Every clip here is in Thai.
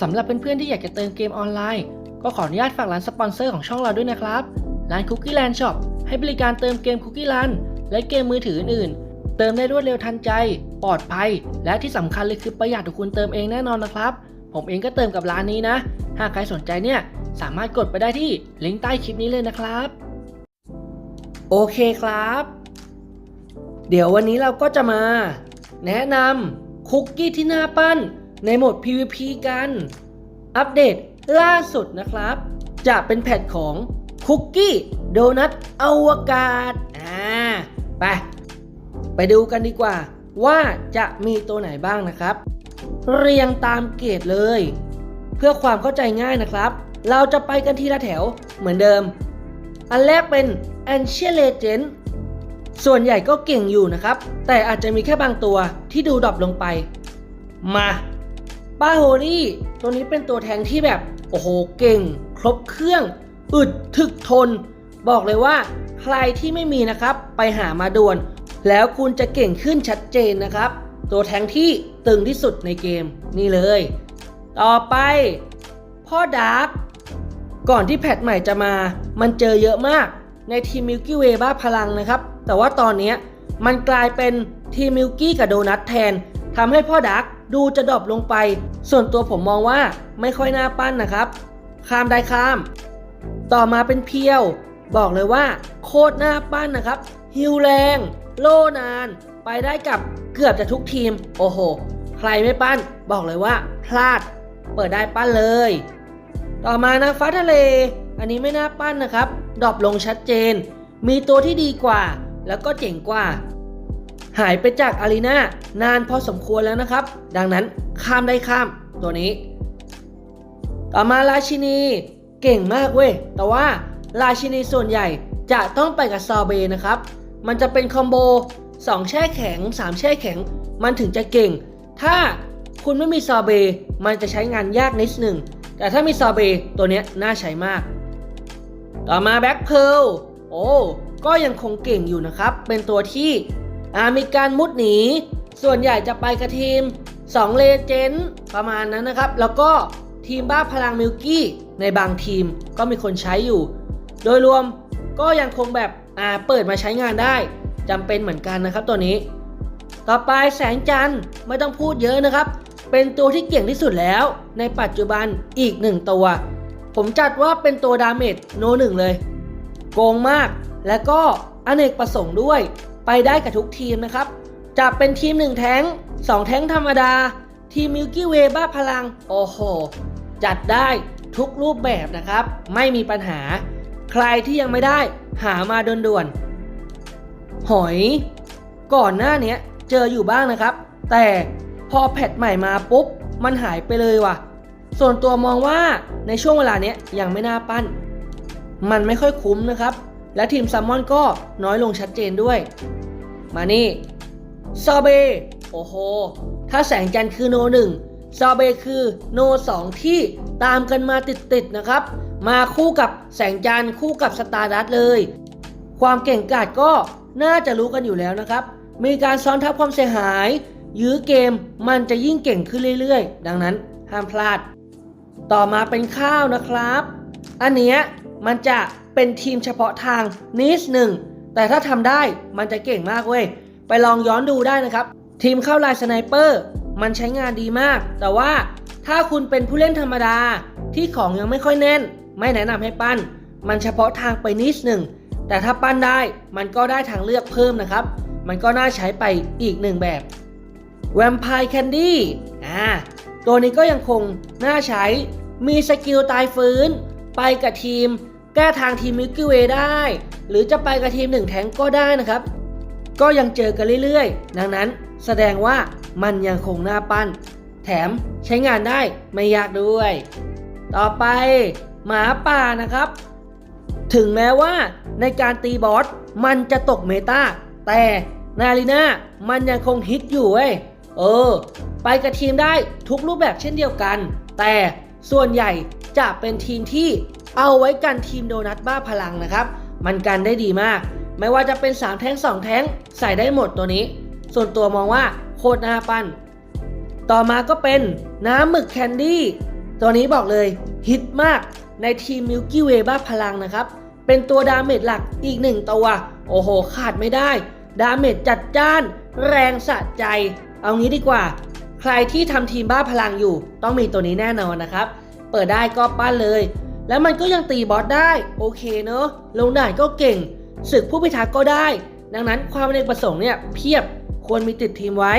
สำหรับเพื่อนๆที่อยากจะเติมเกมออนไลน์ ก็ขออนุญาตฝากร้านสปอนเซอร์ของช่องเราด้วยนะครับ ร้าน Cookie Land Shop ให้บริการเติมเกม Cookie Land และเกมมือถืออื่นๆ เติมได้รวดเร็วทันใจ ปลอดภัย และที่สำคัญเลยคือประหยัดกว่าคุณเติมเองแน่นอนนะครับ ผมเองก็เติมกับร้านนี้นะ หากใครสนใจเนี่ยสามารถกดไปได้ที่ลิงก์ใต้คลิปนี้เลยนะครับ โอเคครับ เดี๋ยววันนี้เราก็จะมา แนะนำคุกกี้ที่น่าปั้น ในโหมด PVP กัน อัปเดตล่าสุดนะครับ จะเป็นแพทของคุกกี้โดนัทอวกาศ อ่า ไป ไปดูกันดีกว่า ว่าจะมีตัวไหนบ้างนะครับ เรียงตามเกรดเลย เพื่อความเข้าใจง่ายนะครับ เราจะไปกันทีละแถวเหมือนเดิม อันแรกเป็น a n c i e n Legend ส่วนใหญ่ก็เก่งอยู่นะครับ แต่อาจจะมีแค่บางตัวที่ดูดรอปลงไป มา ป้าโฮลี่ตัวนี้เป็นตัวแทงที่แบบ โอ้โห เก่ง ครบเครื่อง อึดถึกทน บอกเลยว่า ใครที่ไม่มีนะครับ ไปหามาด่วน แล้วคุณจะเก่งขึ้นชัดเจนนะครับ ตัวแทงที่ตึงที่สุดในเกมนี่เลย ต่อไป พ่อดาร์กก่อนที่แพทใหม่จะมา มันเจอเยอะมากในทีมมิลกี้เวย์บ้าพลังนะครับ แต่ว่าตอนนี้มันกลายเป็นทีมมิลกี้กับโดนัทแทนทำให้พ่อดัก ดูจะดรอปลงไป ส่วนตัวผมมองว่าไม่ค่อยน่าปั้นนะครับ ข้ามได้ข้าม ต่อมาเป็นเพียว บอกเลยว่า โคตรน่าปั้นนะครับ ฮิวแรง โลนาน ไปได้กับเกือบจะทุกทีม โอ้โห ใครไม่ปั้น บอกเลยว่า พลาด เปิดได้ปั้นเลย ต่อมานางฟ้าทะเล อันนี้ไม่น่าปั้นนะครับดรอปลงชัดเจน มีตัวที่ดีกว่า แล้วก็เจ๋งกว่า หายไปจากอารีนานานพอสมควรแล้วนะครับ ดังนั้นข้ามได้ข้ามตัวนี้ ต่อมาราชินีเก่งมากเว้ย แต่ว่าราชินีส่วนใหญ่จะต้องไปกับซอเบนะครับ มันจะเป็นคอมโบ 2 แช่แข็ง 3 แช่แข็ง มันถึงจะเก่ง ถ้าคุณไม่มีซอเบมันจะใช้งานยากนิดหนึ่ง แต่ถ้ามีซอเบตัวเนี้ยน่าใช้มาก ต่อมาแบ็คเพลโอ้ก็ยังคงเก่งอยู่นะครับ เป็นตัวที่ อามีการมุดหนี ส่วนใหญ่จะไปกับทีม2เลเจนด์ประมาณนั้นนะครับ แล้วก็ทีมบ้าพลังมิลกี้ในบางทีมก็มีคนใช้อยู่ โดยรวมก็ยังคงแบบอ่าเปิดมาใช้งานได้จำเป็นเหมือนกันนะครับตัวนี้ ต่อไปแสงจันทร์ไม่ต้องพูดเยอะนะครับ เป็นตัวที่เก่งที่สุดแล้วในปัจจุบันอีกหนึ่งตัว ผมจัดว่าเป็นตัวดาเมจโนหนึ่งเลย โกงมากและก็อเนกประสงค์ด้วย ไปได้กับทุกทีมนะครับจะเป็นทีม 1 แท้ง 2 แท้งธรรมดา ทีมมิลกี้เวบ้าพลัง โอ้โห จัดได้ทุกรูปแบบนะครับ ไม่มีปัญหา ใครที่ยังไม่ได้หามาด่วนๆ หอย ก่อนหน้านี้เจออยู่บ้างนะครับ แต่พอแพทใหม่มาปุ๊บ มันหายไปเลยว่ะ ส่วนตัวมองว่าในช่วงเวลาเนี้ยยังไม่น่าปั้น มันไม่ค่อยคุ้มนะครับ และทีมซัมมอนก็น้อยลงชัดเจนด้วย มานี่ซอเบโอ้โห ถ้าแสงจันทร์คือโนหนึ่งซอเบคือโนสองที่ตามกันมาติดๆนะครับ มาคู่กับแสงจันทร์คู่กับสตาร์ดัสเลย ความเก่งกาจก็น่าจะรู้กันอยู่แล้วนะครับ มีการซ้อนทับความเสียหาย ยื้อเกมมันจะยิ่งเก่งขึ้นเรื่อยๆ ดังนั้นห้ามพลาด ต่อมาเป็นข้าวนะครับ อันเนี้ย มันจะเป็นทีมเฉพาะทางนิดหนึ่ง แต่ถ้าทำได้มันจะเก่งมากเว้ย ไปลองย้อนดูได้นะครับ ทีมเข้าลายสไนเปอร์มันใช้งานดีมาก แต่ว่าถ้าคุณเป็นผู้เล่นธรรมดาที่ของยังไม่ค่อยแน่น ไม่แนะนำให้ปั้น มันเฉพาะทางไปนิดหนึ่ง แต่ถ้าปั้นได้มันก็ได้ทางเลือกเพิ่มนะครับ มันก็น่าใช้ไปอีกหนึ่งแบบแวมไพร์แคนดี้อ่าตัวนี้ก็ยังคงน่าใช้มีสกิลตายฟื้น ไปกับทีม แก้ทางทีมมิลกี้เวย์ได้ หรือจะไปกับทีมหนึ่งแทงก็ได้นะครับ ก็ยังเจอกันเรื่อยๆ ดังนั้นแสดงว่ามันยังคงน่าปั้น แถมใช้งานได้ไม่ยากด้วย ต่อไปหมาป่านะครับ ถึงแม้ว่าในการตีบอสมันจะตกเมตาแต่นาลีน่ามันยังคงฮิตอยู่เว้ยเออ ไปกับทีมได้ทุกรูปแบบเช่นเดียวกัน แต่ส่วนใหญ่ จะเป็นทีมที่เอาไว้กันทีมโดนัทบ้าพลังนะครับ มันกันได้ดีมาก ไม่ว่าจะเป็น 3 แท้ง 2 แท้งใส่ได้หมดตัวนี้ ส่วนตัวมองว่าโคตรน่าปั้น ต่อมาก็เป็นน้ำหมึกแคนดี้ตัวนี้บอกเลยฮิตมากในทีม Milky Way บ้าพลังนะครับ เป็นตัวดาเมจหลักอีกหนึ่งตัว โอ้โห ขาดไม่ได้ ดาเมจจัดจ้าน แรงสะใจ เอางี้ดีกว่า รที่ทำทีมบ้าพลังอยู่ ต้องมีตัวนี้แน่นอนนะครับ เปิดได้ก็ปั้นเลย แล้วมันก็ยังตีบอสได้ โอเคเนอะลงด่านก็เก่งศึกผู้พิทักษ์ก็ได้ ดังนั้นความอเนประสงค์เนี่ยเพียบควรมีติดทีมไว้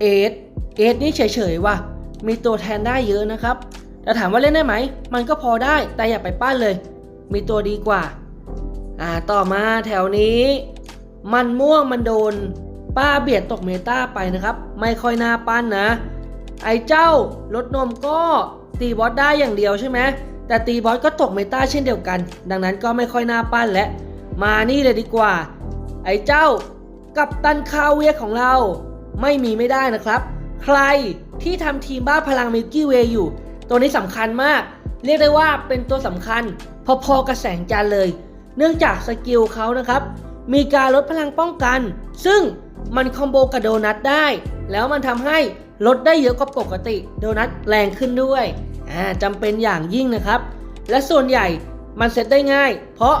เอสเอสนี่เฉยๆว่ะมีตัวแทนได้เยอะนะครับ แต่ถามว่าเล่นได้ไหม มันก็พอได้แต่อย่าไปปั้นเลย มีตัวดีกว่า อ่าต่อมาแถวนี้ มันม่วงมันโดน ป้าเบียดตกเมตาไปนะครับ ไม่ค่อยน่าปั้นนะ ไอ้เจ้ารถนมก็ตีบอสได้อย่างเดียวใช่ไหมแต่ตีบอสก็ตกเมตาเช่นเดียวกัน ดังนั้นก็ไม่ค่อยน่าปั้นและ มานี่เลยดีกว่า ไอ้เจ้ากับตันคาเวียของเรา ไม่มีไม่ได้นะครับ ใครที่ทำทีมบ้าพลังมิลกี้เวย์อยู่ ตัวนี้สำคัญมาก เรียกได้ว่าเป็นตัวสำคัญ พอๆกับแสงจันเลย เนื่องจากสกิลเขานะครับ มีการลดพลังป้องกัน ซึ่ง มันคอมโบกับโดนัทได้ แล้วมันทำให้ลดได้เยอะกว่าปกติ โดนัทแรงขึ้นด้วยอ่าจำเป็นอย่างยิ่งนะครับ และส่วนใหญ่มันเซตได้ง่าย เพราะ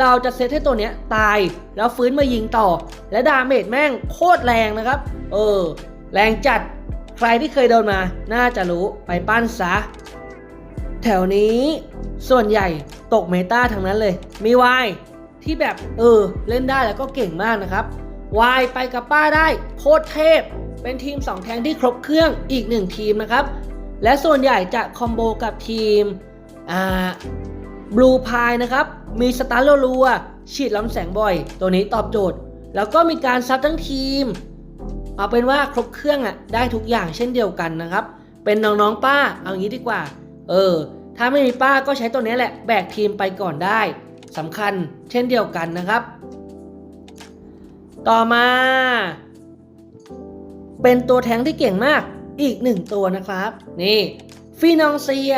เราจะเซตให้ตัวเนี้ยตายแล้วฟื้นมายิงต่อ และดาเมจแม่งโคตรแรงนะครับ เออ แรงจัดใครที่เคยโดนมา น่าจะรู้ไปปั้นซะ แถวนี้ส่วนใหญ่ตกเมตาทั้งนั้นเลย มีวายที่แบบเออเล่นได้แล้วก็เก่งมากนะครับ วายไปกับป้าได้โคตรเทพ เป็นทีม 2 แทงที่ครบเครื่องอีก 1 ทีมนะครับ และส่วนใหญ่จะคอมโบกับทีมอ่าบลูพายนะครับ มีสตาร์ลรัวฉีดลำแสงบ่อย ตัวนี้ตอบโจทย์ แล้วก็มีการซับทั้งทีม เอาเป็นว่าครบเครื่องอะได้ทุกอย่างเช่นเดียวกันนะครับ เป็นน้องๆป้าเอางี้ดีกว่า เออ ถ้าไม่มีป้าก็ใช้ตัวนี้แหละแบกทีมไปก่อนได้สำคัญเช่นเดียวกันนะครับ ต่อมา เป็นตัวแทงที่เก่งมากอีกหนึ่งตัวนะครับ นี่ฟีนองเซีย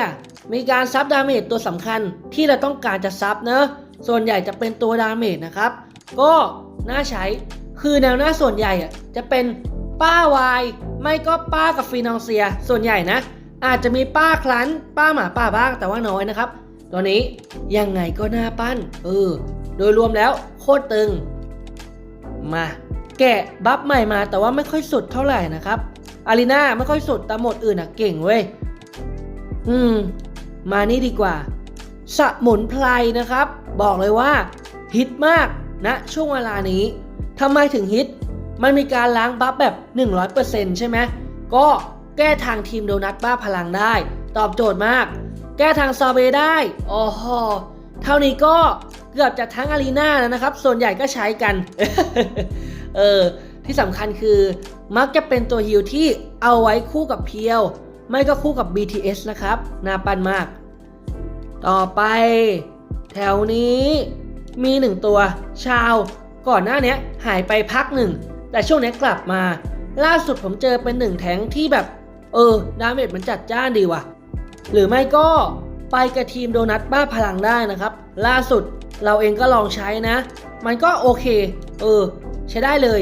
มีการซับดาเมจตัวสำคัญที่เราต้องการจะซับเนอะส่วนใหญ่จะเป็นตัวดาเมจนะครับ ก็น่าใช้คือแนวหน้าส่วนใหญ่อะจะเป็นป้าวาย ไม่ก็ป้ากับฟีนองเซีย ส่วนใหญ่นะ อาจจะมีป้าคลันป้าหมาป่าบ้างแต่ว่าน้อยนะครับ ตัวนี้ยังไงก็น่าปั้นเออโดยรวมแล้วโคตรตึง มาแกะบัฟใหม่มาแต่ว่าไม่ค่อยสุดเท่าไหร่นะครับอารีนาไม่ค่อยสุดแต่หมดอื่นอะเก่งเว้ย อืม มานี่ดีกว่า สมุนไพรนะครับ บอกเลยว่า ฮิตมากนะช่วงเวลานี้ทำไมถึงฮิต มันมีการล้างบัฟแบบ 100%ใช่ไหมก็แก้ทางทีมโดนัทบ้าพลังได้ ตอบโจทย์มาก แก้ทางซาเบได้โอ้โห เท่านี้ก็เกือบจะทั้งอารีนาแล้วนะครับ ส่วนใหญ่ก็ใช้กัน เออ ที่สำคัญคือ มักจะเป็นตัวฮิลที่เอาไว้คู่กับเพียว ไม่ก็คู่กับ BTS นะครับ น่าปันมาก ต่อไป แถวนี้มีหนึ่งตัวชาว ก่อนหน้านี้หายไปพักหนึ่ง แต่ช่วงนี้กลับมา ล่าสุดผมเจอเป็นหนึ่งแทงที่แบบ เออ ดาเมจมันจัดจ้านดีว่ะ หรือไม่ก็ ไปกับทีมโดนัทบ้าพลังได้นะครับ ล่าสุดเราเองก็ลองใช้นะ มันก็โอเค เออ ใช้ได้เลย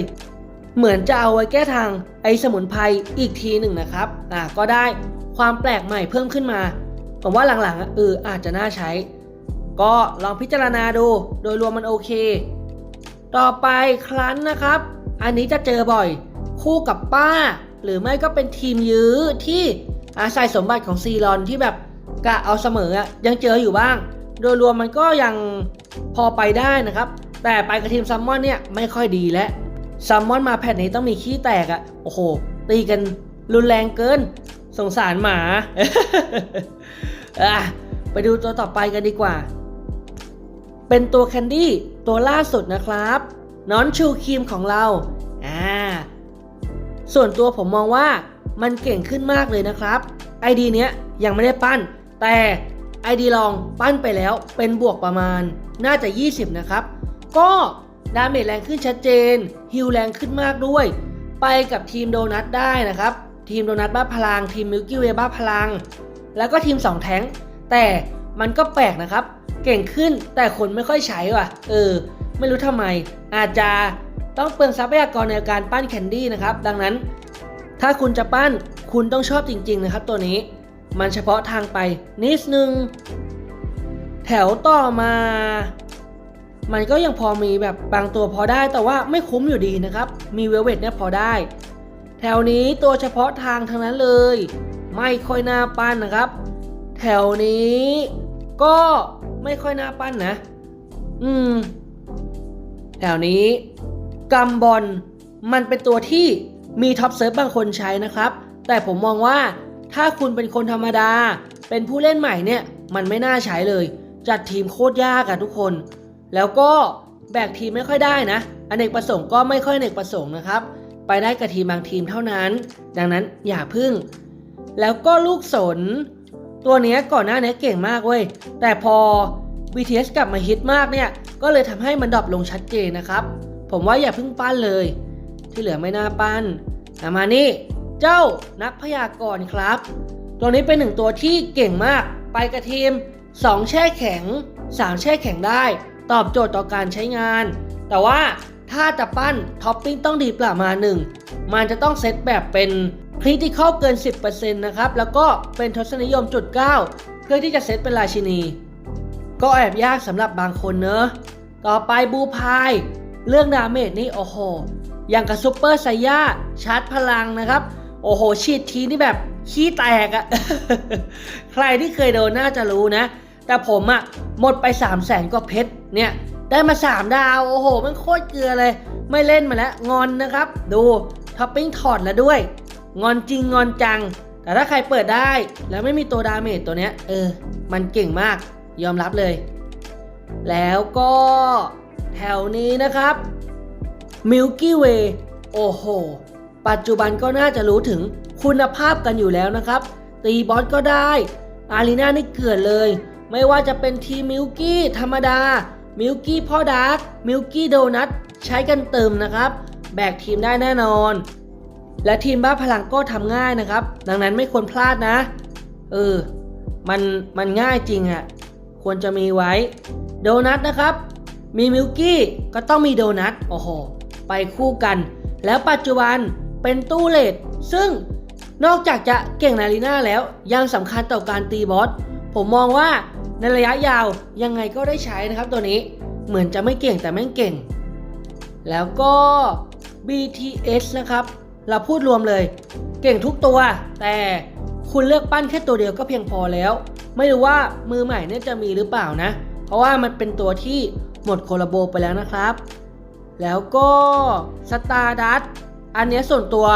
เหมือนจะเอาไว้แก้ทางไอสมุนไพรอีกทีหนึ่งนะครับ อ่าก็ได้ความแปลกใหม่เพิ่มขึ้นมา ผมว่าหลังๆเอออาจจะน่าใช้ ก็ลองพิจารณาดู โดยรวมมันโอเค ต่อไปคลันนะครับ อันนี้จะเจอบ่อย คู่กับป้า หรือไม่ก็เป็นทีมยื้อที่อาศัยสมบัติของซีรอนที่แบบ กะเอาเสมออะยังเจออยู่บ้าง โดยรวมมันก็ยังพอไปได้นะครับ แต่ไปกับทีมซัมมอนเนี่ยไม่ค่อยดีแล้วซัมมอนมาแพทนี้ต้องมีขี้แตกอะโอ้โห ตีกันรุนแรงเกิน สงสารหมาอะไปดูตัวต่อไปกันดีกว่า เป็นตัวแคนดี้ตัวล่าสุดนะครับน้อนชูครีมของเราอ่าส่วนตัวผมมองว่ามันเก่งขึ้นมากเลยนะครับไอดีเนี้ยยังไม่ได้ปั้น แต่ไอดีลองปั้นไปแล้วเป็นบวกประมาณน่าจะ 20 นะครับ ก็ดาเมจแรงขึ้นชัดเจนฮิลแรงขึ้นมากด้วย ไปกับทีมโดนัทได้นะครับ ทีมโดนัทบ้าพลัง ทีมมิลกี้เวบ้าพลัง แล้วก็ทีม 2 แท้ง แต่มันก็แปลกนะครับ เก่งขึ้นแต่คนไม่ค่อยใช้ว่ะ เออ ไม่รู้ทำไม อาจจะต้องเปลืองทรัพยากรในการปั้นแคนดี้นะครับ ดังนั้น ถ้าคุณจะปั้นคุณต้องชอบจริง ๆ นะครับ ตัวนี้ มันเฉพาะทางไปนิดนึง แถวต่อมา มันก็ยังพอมีแบบบางตัวพอได้แต่ว่าไม่คุ้มอยู่ดีนะครับ มีเวลเวตเนี่ยพอได้ แถวนี้ตัวเฉพาะทางทั้งนั้นเลย ไม่ค่อยน่าปั้นนะครับ แถวนี้ก็ไม่ค่อยน่าปั้นนะ อืม แถวนี้กัมบอลมันเป็นตัวที่มีท็อปเซิร์ฟบางคนใช้นะครับ แต่ผมมองว่า ถ้าคุณเป็นคนธรรมดา เป็นผู้เล่นใหม่เนี่ย มันไม่น่าใช้เลย จัดทีมโคตรยากอะทุกคน แล้วก็แบกทีมไม่ค่อยได้นะอเนกประสงค์ก็ไม่ค่อยอเนกประสงค์นะครับ ไปได้กับทีมบางทีมเท่านั้น ดังนั้นอย่าพึ่ง แล้วก็ลูกสน ตัวเนี้ยก่อนหน้านี้เก่งมากเว้ย แต่พอ BTS กลับมาฮิตมากเนี่ย ก็เลยทำให้มันดรอปลงชัดเจนนะครับ ผมว่าอย่าพิ่งปั้นเลย ที่เหลือไม่น่าปั้นมานี่ เจ้านักพยากรณ์ครับ ตัวนี้เป็นหนึ่งตัวที่เก่งมาก ไปกับทีม 2 แช่แข็ง 3 แช่แข็งได้ ตอบโจทย์ต่อการใช้งาน แต่ว่าถ้าจะปั้นท็อปปิ้งต้องดีประมาณหนึ่ง มันจะต้องเซตแบบเป็นคริติคอลเกิน 10%นะครับ แล้วก็เป็นทศนิยมจุด 9 เพื่อที่จะเซตเป็นราชินี ก็แอบยากสำหรับบางคนเนอะ ต่อไปบูพายเรื่องดาเมจนี่โอ้โห อย่างกับซูเปอร์ไซย่าชาร์จพลังนะครับ โอ้โหฉีดทีนี่แบบขี้แตกอะใครที่เคยโดนน่าจะรู้นะ แต่ผมอะหมดไป3 0 0แสนกว่าเพชรเนี่ยได้มา 3 ดาว โอ้โห มันโคตรเกลือเลย ไม่เล่นมาแล้ว งอนนะครับ ดูท็อปปิ้งถอดแล้วด้วย งอนจริงงอนจัง แต่ถ้าใครเปิดได้แล้วไม่มีตัวดาเมจตัวเนี้ย เออ มันเก่งมากยอมรับเลย แล้วก็แถวนี้นะครับ Milky Way โอ้โห ปัจจุบันก็น่าจะรู้ถึงคุณภาพกันอยู่แล้วนะครับ ตีบอสก็ได้ อารีนานี่เกลือนเลย ไม่ว่าจะเป็นทีมิลกี้ธรรมดา มิลกี้พ่อดาร์กมิลกี้โดนัทใช้กันเติมนะครับ แบกทีมได้แน่นอน และทีมบ้าพลังก็ทำง่ายนะครับ ดังนั้นไม่ควรพลาดนะ เออ มันมันง่ายจริงอะควรจะมีไว้ โดนัทนะครับ มีมิลกี้ก็ต้องมีโดนัทโอ้โหไปคู่กัน แล้วปัจจุบัน เป็นตู้เลดซึ่งนอกจากจะเก่งในารีนาแล้ว ยังสำคัญต่อการตีบอส ผมมองว่าในระยะยาวยังไงก็ได้ใช้นะครับตัวนี้เหมือนจะไม่เก่งแต่แม่งเก่ง แล้วก็ BTS นะครับ เราพูดรวมเลย เก่งทุกตัว แต่คุณเลือกปั้นแค่ตัวเดียวก็เพียงพอแล้ว ไม่รู้ว่ามือใหม่เนี่ยจะมีหรือเปล่านะ เพราะว่ามันเป็นตัวที่หมดโคลาโบไปแล้วนะครับ แล้วก็สตาร์ดัต อันนี้ส่วนตัว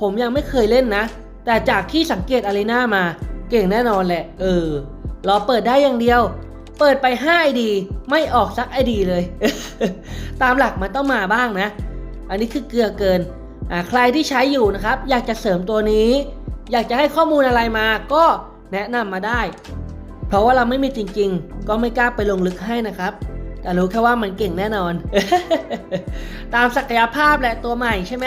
ผมยังไม่เคยเล่นนะ แต่จากที่สังเกตอารีนามา เก่งแน่นอนแหละ เออ รอเปิดได้อย่างเดียว เปิดไป5 ID ไม่ออกสัก ID เลย ตามหลักมันต้องมาบ้างนะ อันนี้คือเกลือเกิน อ่าใครที่ใช้อยู่นะครับ อยากจะเสริมตัวนี้ อยากจะให้ข้อมูลอะไรมาก็แนะนำมาได้ เพราะว่าเราไม่มีจริง ๆ ก็ไม่กล้าไปลงลึกให้นะครับ แต่รู้แค่ว่ามันเก่งแน่นอน ตามศักยภาพและตัวใหม่ใช่ไหม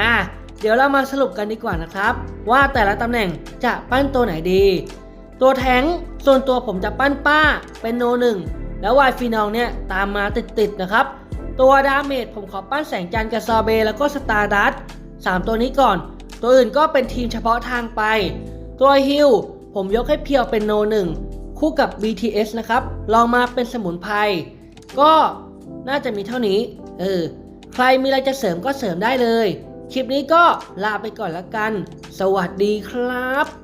อ่าเดี๋ยวเรามาสรุปกันดีกว่านะครับ ว่าแต่ละตำแหน่งจะปั้นตัวไหนดี ตัวแทงส่วนตัวผมจะปั้นป้าเป็นโนหนึ่งแล้ววายฟีนองเนี่ยตามมาติดๆนะครับ ตัวดาเมจผมขอปั้นแสงจันทร์กับซอเบแล้วก็สตาร์ดัตสามตัวนี้ก่อน ตัวอื่นก็เป็นทีมเฉพาะทางไป ตัวฮิลผมยกให้เพียวเป็นโนหนึ่ง คู่กับ BTS นะครับ ลองมาเป็นสมุนไพรก็น่าจะมีเท่านี้ เออ ใครมีอะไรจะเสริมก็เสริมได้เลย คลิปนี้ก็ลาไปก่อนละกัน สวัสดีครับ